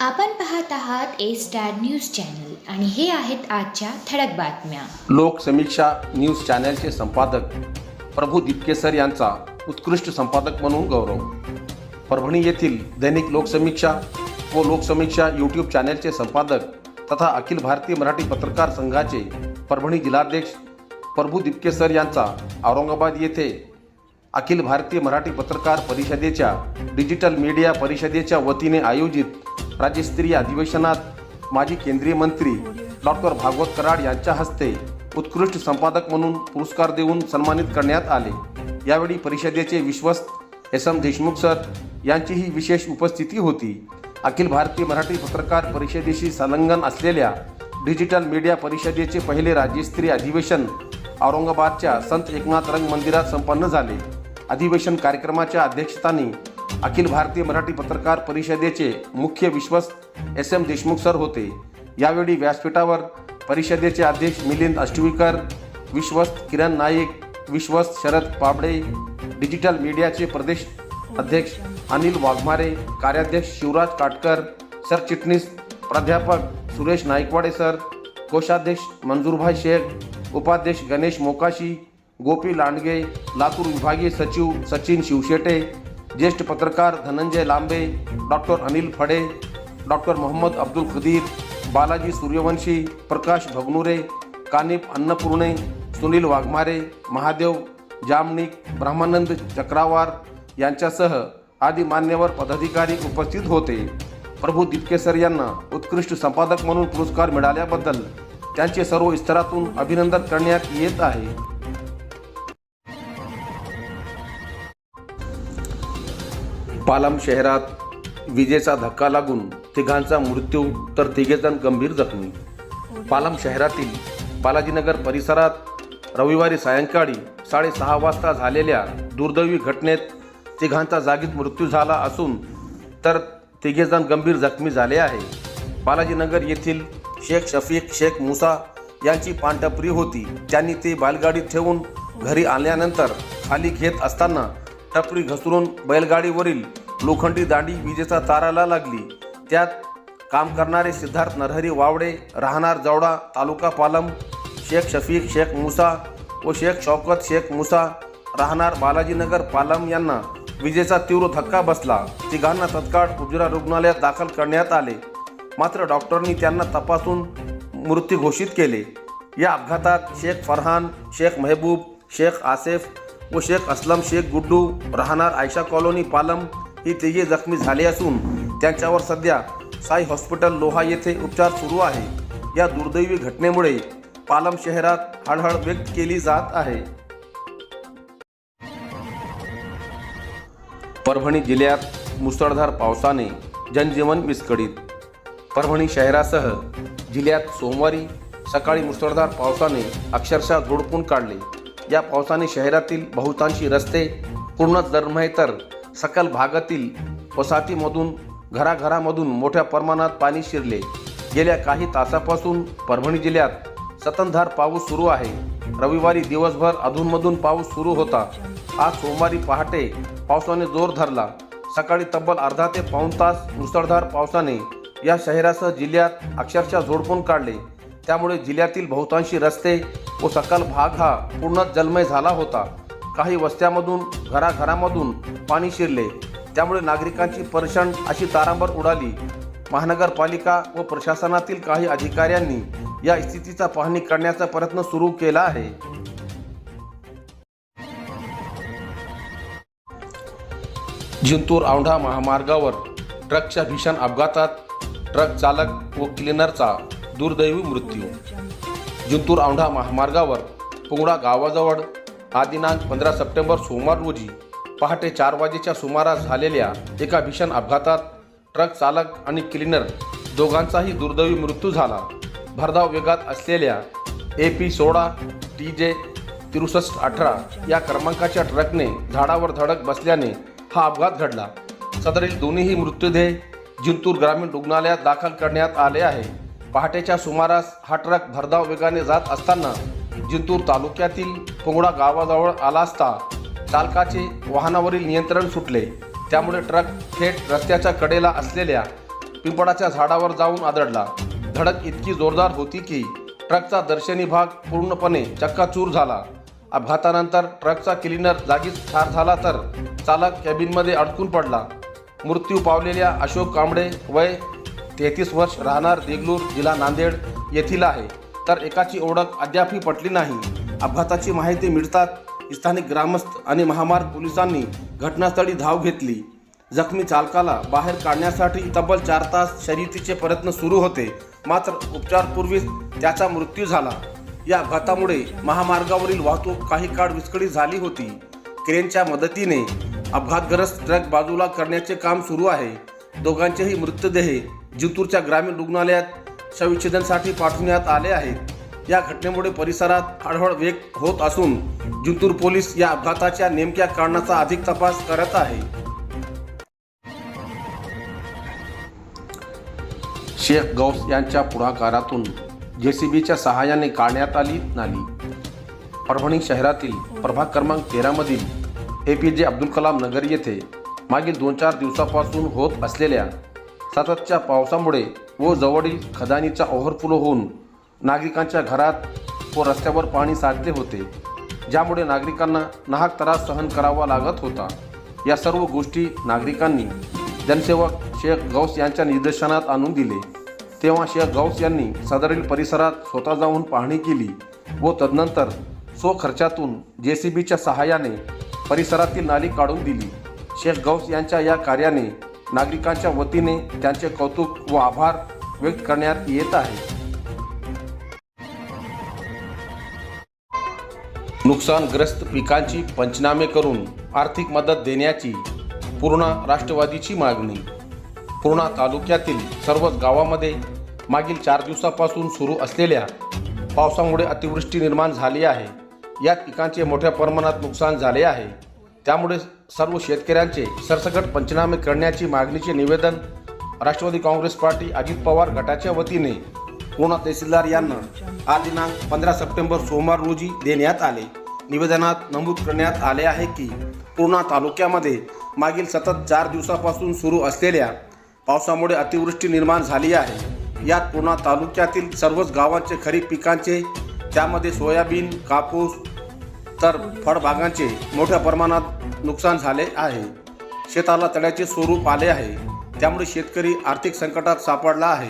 आपण पाहत आहात ए स्टार न्यूज चॅनल आणि हे आहेत आजच्या ठळक बातम्या. लोकसमीक्षा न्यूज चॅनलचे संपादक प्रभू दिपकेसर यांचा उत्कृष्ट संपादक म्हणून गौरव. परभणी येथील दैनिक लोकसमीक्षा व लोकसमीक्षा यूट्यूब चॅनलचे संपादक तथा अखिल भारतीय मराठी पत्रकार संघाचे परभणी जिल्हाध्यक्ष प्रभू दिपकेसर यांचा औरंगाबाद येथे अखिल भारतीय मराठी पत्रकार परिषदेच्या डिजिटल मीडिया परिषदेच्या वतीने आयोजित राज्यस्तरीय अधिवेशनात माजी केंद्रीय मंत्री डॉक्टर भागवत कराड यांच्या हस्ते उत्कृष्ट संपादक म्हणून पुरस्कार देऊन सन्मानित करण्यात आले. यावेळी परिषदेचे विश्वस्त एस एम देशमुख सर यांचीही विशेष उपस्थिती होती. अखिल भारतीय मराठी पत्रकार परिषदेशी संलग्न असलेल्या डिजिटल मीडिया परिषदेचे पहिले राज्यस्तरीय अधिवेशन औरंगाबादच्या संत एकनाथ रंग मंदिरात संपन्न झाले. अधिवेशन कार्यक्रमाच्या अध्यक्षस्थानी अखिल भारतीय मराठी पत्रकार परिषदेचे मुख्य विश्वस्त एस एम देशमुख सर होते. यावेळी व्यासपीठावर परिषदेचे अध्यक्ष मिलिंद अष्टवीकर विश्वस्त किरण नाईक विश्वस्त शरद पाबडे डिजिटल मीडियाचे प्रदेश अध्यक्ष अनिल वाघमारे कार्याध्यक्ष शिवराज काटकर सरचिटणीस प्राध्यापक सुरेश नाईकवाडे सर कोषाध्यक्ष मंजूरभाई शेख उपाध्यक्ष गणेश मोकाशी गोपी लांडगे लातूर विभागीय सचिव सचिन शिवशेटे ज्येष्ठ पत्रकार धनंजय लांबे डॉक्टर अनिल फडे डॉक्टर मोहम्मद अब्दुल खदीर बालाजी सूर्यवंशी प्रकाश भगनुरे कानिप अन्नपूर्णे सुनील वाघमारे महादेव जामनिक ब्रह्मानंद चक्रावार यांच्यासह आदी मान्यवर पदाधिकारी उपस्थित होते. प्रभू दिपकेसर यांना उत्कृष्ट संपादक म्हणून पुरस्कार मिळाल्याबद्दल त्यांचे सर्व स्तरातून अभिनंदन करण्यात येत आहे. पालम शहरात विजेचा धक्का लागून तिघांचा मृत्यू तर तिघेजण गंभीर जखमी. पालम शहरातील बालाजीनगर परिसरात रविवारी सायंकाळी साडेसहा वाजता झालेल्या दुर्दैवी घटनेत तिघांचा जागीच मृत्यू झाला असून तर तिघेजण गंभीर जखमी झाले आहे. बालाजीनगर येथील शेख शफीक शेख मुसा यांची पानटपरी होती. त्यांनी ती बैलगाडीत ठेवून घरी आणल्यानंतर खाली घेत असताना टपरी घसरून बैलगाडीवरील लोखंडी दांडी विजेचा ताराला लागली. त्यात काम करणारे सिद्धार्थ नरहरी वावडे राहणार जवडा तालुका पालम शेख शफीक शेख मुसा व शेख शौकत शेख मुसा राहणार बालाजीनगर पालम यांना विजेचा तीव्र धक्का बसला. तिघांना तत्काळ उजरा रुग्णालयात दाखल करण्यात आले. मात्र डॉक्टरनी त्यांना तपासून मृत्यू घोषित केले. या अपघातात शेख फरहान शेख मेहबूब शेख आसेफ व शेख असलम शेख गुड्डू राहणार आयशा कॉलनी पालम ही तिघे जखमी झाले असून त्यांच्यावर सध्या साई हॉस्पिटल लोहा येथे उपचार सुरू आहे. या दुर्दैवी घटनेमुळे पालम शहरात हळहळ व्यक्त केली जात आहे. परभणी जिल्ह्यात मुसळधार पावसाने जनजीवन विस्कळीत. परभणी शहरासह जिल्ह्यात सोमवारी सकाळी मुसळधार पावसाने अक्षरशः झोडपून काढले. या पावसाने शहरातील बहुतांशी रस्ते पूर्ण दरमहे तर सकल भागातील वसाहतीमधून घराघरामधून मोठ्या प्रमाणात पाणी शिरले. गेल्या काही तासापासून परभणी जिल्ह्यात सततधार पाऊस सुरू आहे. रविवारी दिवसभर अधूनमधून पाऊस सुरू होता. आज सोमवारी पहाटे पावसाने जोर धरला. सकाळी तब्बल अर्धा ते पाऊण तास मुसळधार पावसाने या शहरासह जिल्ह्यात अक्षरशः झोडपून काढले. त्यामुळे जिल्ह्यातील बहुतांशी रस्ते व सकल भाग हा पूर्ण जलमय झाला होता. काही वस्त्यामधून घराघरामधून पाणी शिरले. त्यामुळे नागरिकांची परेशान अशी तारांबर उडाली. महानगरपालिका व प्रशासनातील काही अधिकाऱ्यांनी या स्थितीचा पाहणी करण्याचा प्रयत्न सुरू केला आहे. जिंतूर औंढा महामार्गावर ट्रकच्या भीषण अपघातात ट्रक चालक व क्लिनरचा दुर्दैवी मृत्यू. जिंतूर औंढा महामार्गावर पुंगडा गावाजवळ हा दिनांक पंधरा सप्टेंबर सोमवार रोजी पहाटे चार वाजेच्या सुमारास झालेल्या एका भीषण अपघातात ट्रक चालक आणि क्लिनर दोघांचाही दुर्दैवी मृत्यू झाला. भरधाव वेगात असलेल्या ए पी सोळा टी जे तिरुसष्ट अठरा या क्रमांकाच्या ट्रकने झाडावर धडक बसल्याने हा अपघात घडला. सदरील दोन्हीही मृत्यूदेह जिंतूर ग्रामीण रुग्णालयात दाखल करण्यात आले आहे पहाटेच्या सुमारास हा ट्रक भरधाव वेगाने जात असताना जिंतूर तालुक्यातील पोंगडा गावाजवळ आला असता चालकाचे वाहनावरील नियंत्रण सुटले. त्यामुळे ट्रक थेट रस्त्याच्या कडेला असलेल्या पिंपळाच्या झाडावर जाऊन आदळला धडक इतकी जोरदार होती की ट्रकचा दर्शनी भाग पूर्णपणे चक्काचूर झाला. अपघातानंतर ट्रकचा क्लिनर जागीच ठार झाला तर चालक कॅबिनमध्ये अडकून पडला. मृत्यू पावलेल्या अशोक कांबळे वय तेहतीस वर्ष राहणार देगलूर जिल्हा नांदेड येथील आहे. तर एकाची ओळख अद्यापही पटली नाही. अपघाताची माहिती मिळताच स्थानिक ग्रामस्थ आणि महामार्ग पोलिसांनी घटनास्थळी धाव घेतली. जखमी चालकाला बाहेर काढण्यासाठी तब्बल चार तास शर्यतीचे प्रयत्न सुरू होते. मात्र उपचारपूर्वीच त्याचा मृत्यू झाला. या अपघातामुळे महामार्गावरील वाहतूक काही काळ विस्कळीत झाली होती. क्रेनच्या मदतीने अपघातग्रस्त ट्रक बाजूला करण्याचे काम सुरू आहे. दोघांचेही मृतदेह जिंतूरच्या ग्रामीण रुग्णालयात शवविच्छेदनसाठी पाठवण्यात आले आहेत. या घटनेमुळे परिसरात हळहळ वेग होत असून जिंतूर पोलीस या अपघाताच्या नेमक्या कारणाचा अधिक तपास करत आहे. शेख गौस यांच्या पुढाकारातून जेसीबीच्या सहाय्याने काढण्यात आली नाली. परभणी शहरातील प्रभाग क्रमांक तेरामधील ए पी जे अब्दुल कलाम नगर येथे मागील दोन चार दिवसापासून होत असलेल्या सततच्या पावसामुळे व जवळील खदानीचा ओव्हरफ्लो होऊन नागरिकांच्या घरात व रस्त्यावर पाणी साचले होते ज्यामुळे नागरिकांना नाहक त्रास सहन करावा लागत होता. या सर्व गोष्टी नागरिकांनी जनसेवक शेख गौस यांच्या निदर्शनात आणून दिले. तेव्हा शेख गौस यांनी सदरील परिसरात स्वतः जाऊन पाहणी केली व तदनंतर स्वखर्चातून जे सी बीच्या सहाय्याने परिसरातील नाली काढून दिली. शेख गौस यांच्या या कार्याने नागरिकांच्या वतीने त्यांचे कौतुक व आभार व्यक्त करण्यात येत आहे. नुकसानग्रस्त पिकांची पंचनामे करून आर्थिक मदत देण्याची पूर्णा राष्ट्रवादीची मागणी. पूर्णा तालुक्यातील सर्वच गावामध्ये मागील चार दिवसापासून सुरू असलेल्या पावसामुळे अतिवृष्टी निर्माण झाली आहे. यात पिकांचे मोठ्या प्रमाणात नुकसान झाले आहे. त्यामुळे सर्व शेतकऱ्यांचे सरसकट पंचनामे करण्याची मागणीचे निवेदन राष्ट्रवादी काँग्रेस पार्टी अजित पवार गटाच्या वतीने पूर्णा तहसीलदार यांना आज दिनांक पंधरा सप्टेंबर सोमवार रोजी देण्यात आले. निवेदनात नमूद करण्यात आले आहे की पूर्णा तालुक्यामध्ये मागील सतत चार दिवसापासून सुरू असलेल्या पावसामुळे अतिवृष्टी निर्माण झाली आहे. यात पूर्णा तालुक्यातील सर्वच गावांचे खरीप पिकांचे त्यामध्ये सोयाबीन कापूस तर फळबागांचे मोठ्या प्रमाणात नुकसान झाले आहे. शेताला तळ्याचे स्वरूप आले आहे. त्यामुळे शेतकरी आर्थिक संकटात सापडला आहे.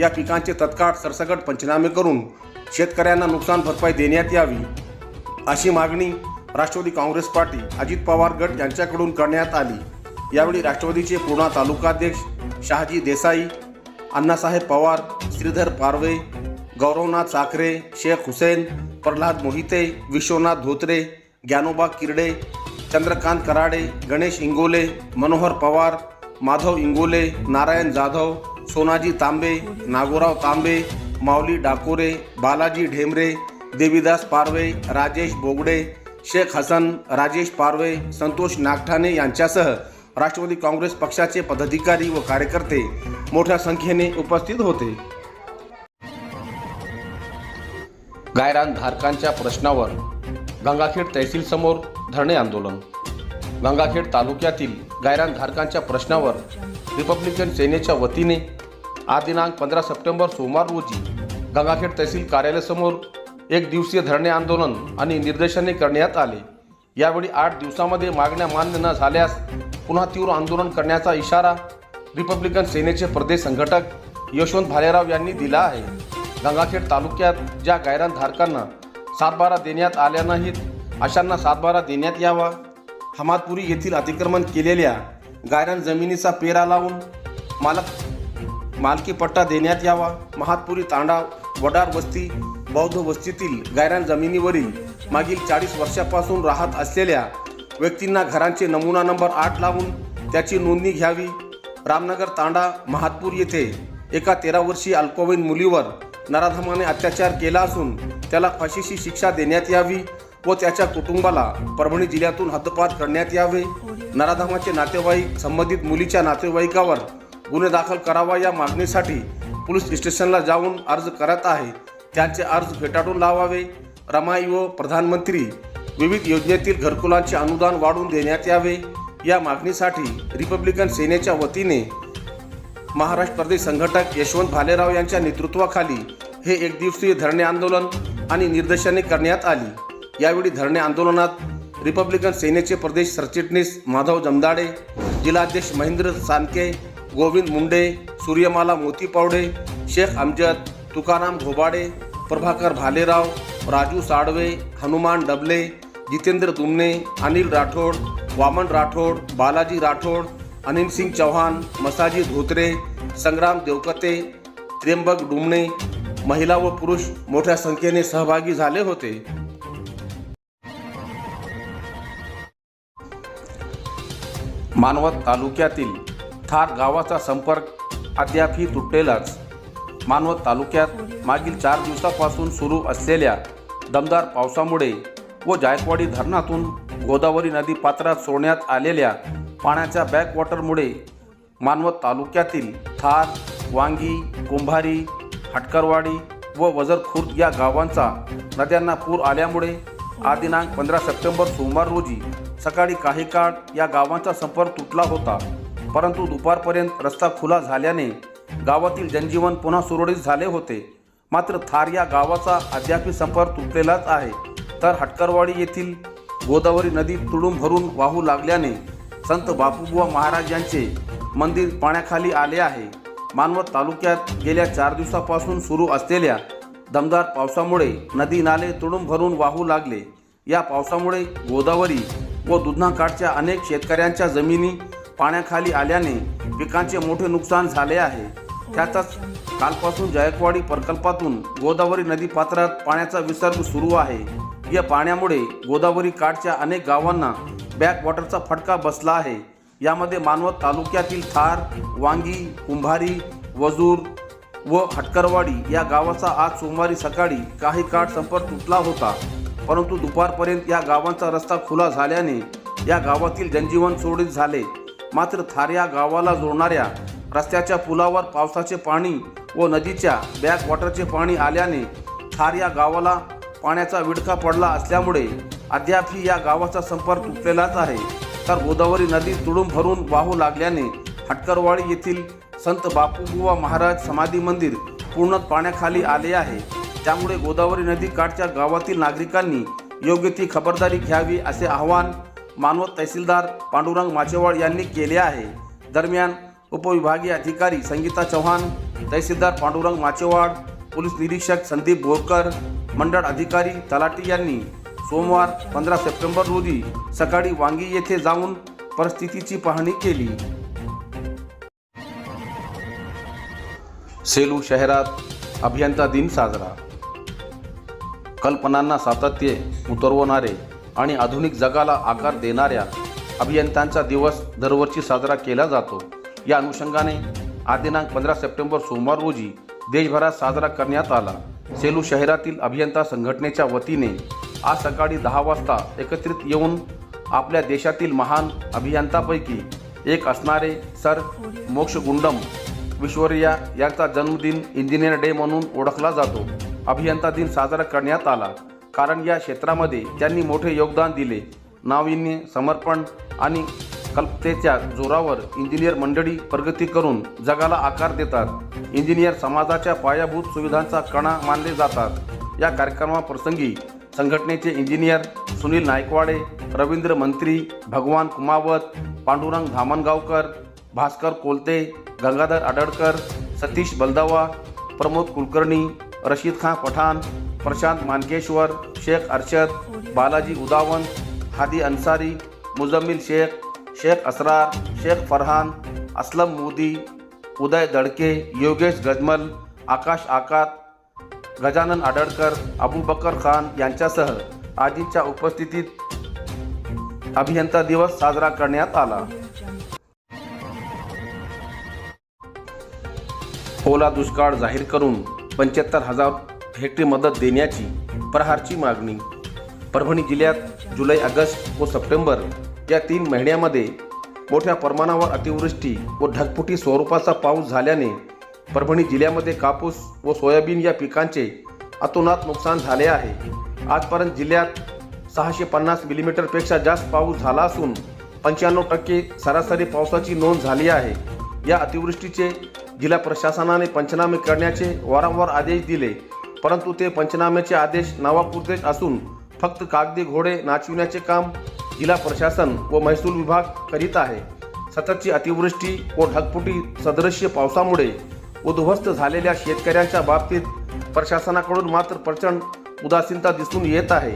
या पिकांचे तत्काळ सरसकट पंचनामे करून शेतकऱ्यांना नुकसान भरपाई देण्यात यावी अशी मागणी राष्ट्रवादी काँग्रेस पार्टी अजित पवार गट यांच्याकडून करण्यात आली. यावेळी राष्ट्रवादीचे पूर्णा तालुकाध्यक्ष शहाजी देसाई अण्णासाहेब पवार श्रीधर पारवे गौरवनाथ साखरे शेख हुसेन प्रल्हाद मोहिते विश्वनाथ धोत्रे ज्ञानोबा किरडे चंद्रकांत कराडे गणेश इंगोले मनोहर पवार माधव इंगोले नारायण जाधव सोनाजी तांबे नागोराव तांबे माऊली डाकोरे बालाजी ढेमरे देवीदास पारवे राजेश बोगडे शेख हसन राजेश पारवे संतोष नागठाणे यांच्यासह राष्ट्रवादी काँग्रेस पक्षाचे पदाधिकारी व कार्यकर्ते मोठ्या संख्येने उपस्थित होते. गायरान धारकांच्या प्रश्नावर गंगाखेड तहसील समोर धरणे आंदोलन. गंगाखेड तालुक्यातील गायरान धारकांच्या प्रश्नावर रिपब्लिकन सेनेच्या वतीने आज दिनांक पंधरा सप्टेंबर सोमवार रोजी गंगाखेड तहसील कार्यालयासमोर एक दिवसीय धरणे आंदोलन आणि निर्देशने करण्यात आले. यावेळी आठ दिवसामध्ये मागण्या मान्य न झाल्यास पुन्हा तीव्र आंदोलन करण्याचा इशारा रिपब्लिकन सेनेचे प्रदेश संघटक यशवंत भालेराव यांनी दिला आहे. गंगाखेड तालुक्यात ज्या गायरनधारकांना सातबारा देण्यात आल्या नाहीत अशांना सातबारा देण्यात यावा. हमादपुरी येथील अतिक्रमण केलेल्या गायरान जमिनीचा पेरा लावून मालक मालकी पट्टा देण्यात यावा. महातपुरी तांडा वडार वस्ती बौद्ध वस्तीतील गायरान जमिनीवरील मागील चाळीस वर्षापासून राहत असलेल्या व्यक्तींना घरांचे नमुना नंबर आठ लावून त्याची नोंदणी घ्यावी. रामनगर तांडा महातपूर येथे एका तेरा वर्षीय अल्पवयीन मुलीवर नराधमाने अत्याचार केला असून त्याला फाशीची शिक्षा देण्यात यावी व त्याच्या कुटुंबाला परभणी जिल्ह्यातून हद्दपात करण्यात यावे. नराधमाचे नातेवाईक संबंधित मुलीच्या नातेवाईकावर गुन्हे दाखल करावा या मागणीसाठी पोलीस स्टेशनला जाऊन अर्ज करत आहे. त्यांचे अर्ज फेटाळून लावावे. रमाई व प्रधानमंत्री विविध योजनेतील घरकुलांचे अनुदान वाढवून देण्यात यावे. या मागणीसाठी रिपब्लिकन सेनेच्या वतीने महाराष्ट्र प्रदेश संघटक यशवंत भालेराव यांच्या नेतृत्वाखाली हे एकदिवसीय धरणे आंदोलन आणि निदर्शने करण्यात आली. यावेळी धरणे आंदोलनात रिपब्लिकन सेनेचे प्रदेश सरचिटणीस माधव जमदाडे जिल्हाध्यक्ष महेंद्र सानके गोविंद मुंडे सूर्यमाला मोती पावडे शेख अमजद तुकाराम घोबाडे प्रभाकर भालेराव राजू साडवे हनुमान डबले जितेंद्र दुमने अनिल राठोड वामन राठोड बालाजी राठोड अनिल सिंग चौहान मसाजी धोत्रे संग्राम देवकते त्र्यंबक डुमणे महिला व पुरुष मोठ्या संख्येने सहभागी झाले होते. मानवत तालुक्यातील थार गावाचा संपर्क अद्यापही तुटलेलाच. मानवत तालुक्यात मागील चार दिवसापासून सुरू असलेल्या दमदार पावसामुळे व जायकवाडी धरणातून गोदावरी नदी पात्रात सोडण्यात आलेल्या पाण्याच्या बॅकवॉटरमुळे मानवत तालुक्यातील थार वांगी कुंभारी हटकरवाडी व वजरखुर्द या गावांचा नद्यांना पूर आल्यामुळे आज दिनांक पंधरा सप्टेंबर सोमवार रोजी सकाळी काही काळ या गावांचा संपर्क तुटला होता. परंतु दुपारपर्यंत रस्ता खुला झाल्याने गावातील जनजीवन पुन्हा सुरळीत झाले होते. मात्र थार या गावाचा अद्याप संपर्क तुटलेलाच आहे. तर हटकरवाडी येथील गोदावरी नदी तुडूंब भरून वाहू लागल्याने संत बापूबुवा महाराज यांचे मंदिर पाण्याखाली आले आहे. मानवत तालुक्यात गेल्या चार दिवसापासून सुरू असलेल्या दमदार पावसामुळे नदी नाले तुडूंब भरून वाहू लागले. या पावसामुळे गोदावरी व दुधनाकाठच्या अनेक शेतकऱ्यांच्या जमिनी पाण्याखाली आल्याने पिकांचे मोठे नुकसान झाले आहे. त्यातच कालपासून जायकवाडी प्रकल्पातून गोदावरी नदी पात्रात पाण्याचा विसर्ग सुरू आहे. या पाण्यामुळे गोदावरी काठच्या अनेक गावांना बॅकवॉटरचा फटका बसला आहे. यामध्ये मानवत तालुक्यातील थार वांगी कुंभारी वजूर व हटकरवाडी या गावाचा आज सोमवारी सकाळी काही काळ संपर्क तुटला होता. परंतु दुपारपर्यंत या गावांचा रस्ता खुला झाल्याने या गावातील जनजीवन सुरळीत झाले. मात्र थार या गावाला जोडणाऱ्या रस्त्याच्या पुलावर पावसाचे पाणी व नदीच्या बॅकवॉटरचे पाणी आल्याने थार या गावाला पाण्याचा विडका पडला असल्यामुळे अद्यापही या गावाचा संपर्क तुटलेलाच आहे. तर गोदावरी नदी तुडूंब भरून वाहू लागल्याने हटकरवाडी येथील संत बापूबुवा महाराज समाधी मंदिर पूर्ण पाण्याखाली आले आहे. त्यामुळे गोदावरी नदी काठच्या गावातील नागरिकांनी योग्य ती खबरदारी घ्यावी असे आवाहन मानवत तहसीलदार पांडुरंग माचेवाड यांनी केले आहे. दरम्यान उपविभागीय अधिकारी संगीता चव्हाण तहसीलदार पांडुरंग माचेवाड पोलीस निरीक्षक संदीप बोरकर मंडळ अधिकारी तलाटी यांनी सोमवार पंधरा सप्टेंबर रोजी सकाळी वांगी येथे जाऊन परिस्थितीची पाहणी केली. सेलू शहरात अभियंता दिन साजरा. कल्पनांना सातत्य उतरवणारे आणि आधुनिक जगाला आकार देणाऱ्या अभियंत्यांचा दिवस दरवर्षी साजरा केला जातो. या अनुषंगाने आज दिनांक पंधरा सप्टेंबर सोमवार रोजी देशभरात साजरा करण्यात आला. सेलू शहरातील अभियंता संघटनेच्या वतीने आज सकाळी दहा वाजता एकत्रित येऊन आपल्या देशातील महान अभियंतापैकी एक असणारे सर मोक्षगुंडम विश्वरिया यांचा जन्मदिन इंजिनियर डे म्हणून ओळखला जातो. अभियंता दिन साजरा करण्यात आला. कारण या क्षेत्रामध्ये त्यांनी मोठे योगदान दिले. नाविन्य समर्पण आणि कल्पतेच्या जोरावर इंजिनियर मंडळी प्रगती करून जगाला आकार देतात. इंजिनियर समाजाच्या पायाभूत सुविधांचा कणा मानले जातात. या कार्यक्रमाप्रसंगी संघटनेचे इंजिनियर सुनील नायकवाडे रवींद्र मंत्री भगवान कुमावत पांडुरंग धामणगावकर भास्कर कोलते गंगाधर आडळकर सतीश बलदावा प्रमोद कुलकर्णी रशीद खान पठाण प्रशांत मानकेश्वर शेख अर्शद बालाजी उदावन हादी अन्सारी मुजम्मिल शेख शेख असरार शेख फरहान असलम मोदी उदय दडके योगेश गजमल आकाश आकात गजानन आडळकर अबूबकर खान यांच्यासह आदींच्या उपस्थितीत अभियंता दिवस साजरा करण्यात आला. ओला दुष्काळ जाहीर करून पंच्याहत्तर हजार हेक्टरी मदत देण्याची प्रहारची मागणी. परभणी जिल्ह्यात जुलै ऑगस्ट व सप्टेंबर या तीन महिन्यामध्ये मोठ्या प्रमाणावर अतिवृष्टी व ढगफुटी स्वरूपाचा पाऊस झाल्याने परभणी जिल्ह्यामध्ये कापूस व सोयाबीन या पिकांचे अतोनात नुकसान झाले आहे. आजपर्यंत जिल्ह्यात सहाशे पन्नास मिलीमीटरपेक्षा जास्त पाऊस झाला असून पंच्याण्णव टक्के सरासरी पावसाची नोंद झाली आहे. या अतिवृष्टीचे जिल्हा प्रशासनाने पंचनामे करण्याचे वारंवार आदेश दिले परंतु ते पंचनाम्याचे आदेश नावापुरतेच असून फक्त कागदी घोडे नाचविण्याचे काम जिल्हा प्रशासन व महसूल विभाग करीत आहे. सततची अतिवृष्टी व ढगफुटी सदृश्य पावसामुळे उद्ध्वस्त झालेल्या शेतकऱ्यांच्या बाबतीत प्रशासनाकडून मात्र प्रचंड उदासीनता दिसून येत आहे.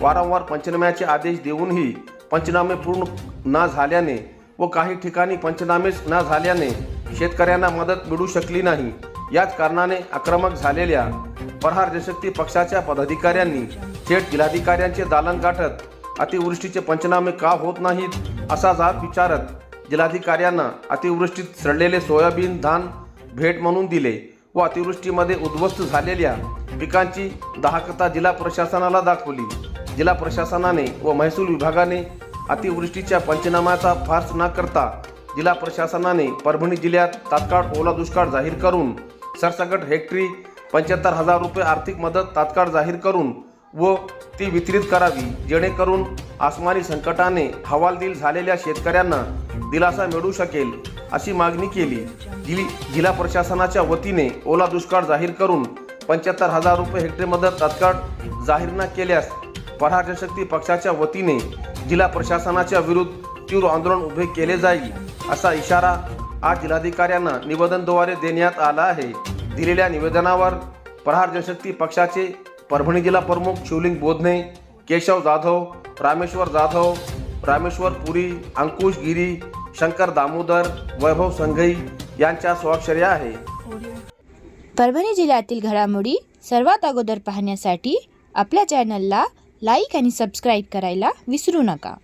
वारंवार पंचनाम्याचे आदेश देऊनही पंचनामे पूर्ण न झाल्याने व काही ठिकाणी पंचनामेच न झाल्याने शेतकऱ्यांना मदत मिळू शकली नाही. याच कारणाने आक्रमक झालेल्या प्रहार जनशक्ती पक्षाच्या पदाधिकाऱ्यांनी थेट जिल्हाधिकाऱ्यांचे दालन गाठत अतिवृष्टीचे पंचनामे का होत नाहीत असा जाब विचारत जिल्हाधिकाऱ्यांना अतिवृष्टीत सडलेले सोयाबीन धान भेट म्हणून दिले. व अतिवृष्टीमध्ये उद्ध्वस्त झालेल्या पिकांची दाहकता जिल्हा प्रशासनाला दाखवली. जिल्हा प्रशासनाने व महसूल विभागाने अतिवृष्टीच्या पंचनाम्याचा फार्स न करता जिल्हा प्रशासनाने परभणी जिल्ह्यात तात्काळ ओला दुष्काळ जाहीर करून सरसकट हेक्टरी पंच्याहत्तर हजार रुपये आर्थिक मदत तात्काळ जाहीर करून व ती वितरित करावी जेणेकरून आसमानी संकटाने हवालदिल झालेल्या शेतकऱ्यांना दिलासा मिळू शकेल. अशी मागणी केली. जिल्ही जिल्हा प्रशासनाच्या वतीने ओला दुष्काळ जाहीर करून पंच्याहत्तर हजार रुपये हेक्टरी मदत तात्काळ जाहीर न केल्यास प्रहार जनशक्ती पक्षाच्या वतीने जिल्हा प्रशासनाच्या विरुद्ध तीव्र आंदोलन उभे केले जाईल असा इशारा आज जिल्हाधिकाऱ्यांना निवेदनद्वारे देण्यात आला आहे. दिलेल्या निवेदनावर प्रहार जनशक्ती पक्षाचे परभणी जिल्हा प्रमुख शिवलिंग बोधने केशव जाधव रामेश्वर जाधव रामेश्वर पुरी अंकुश गिरी शंकर दामोदर वैभव संघई यांच्या स्वाक्षऱ्या आहे. परभणी जिल्ह्यातील घडामोडी सर्वात अगोदर पाहण्यासाठी आपल्या चॅनलला लाईक आणि सबस्क्राईब करायला विसरू नका.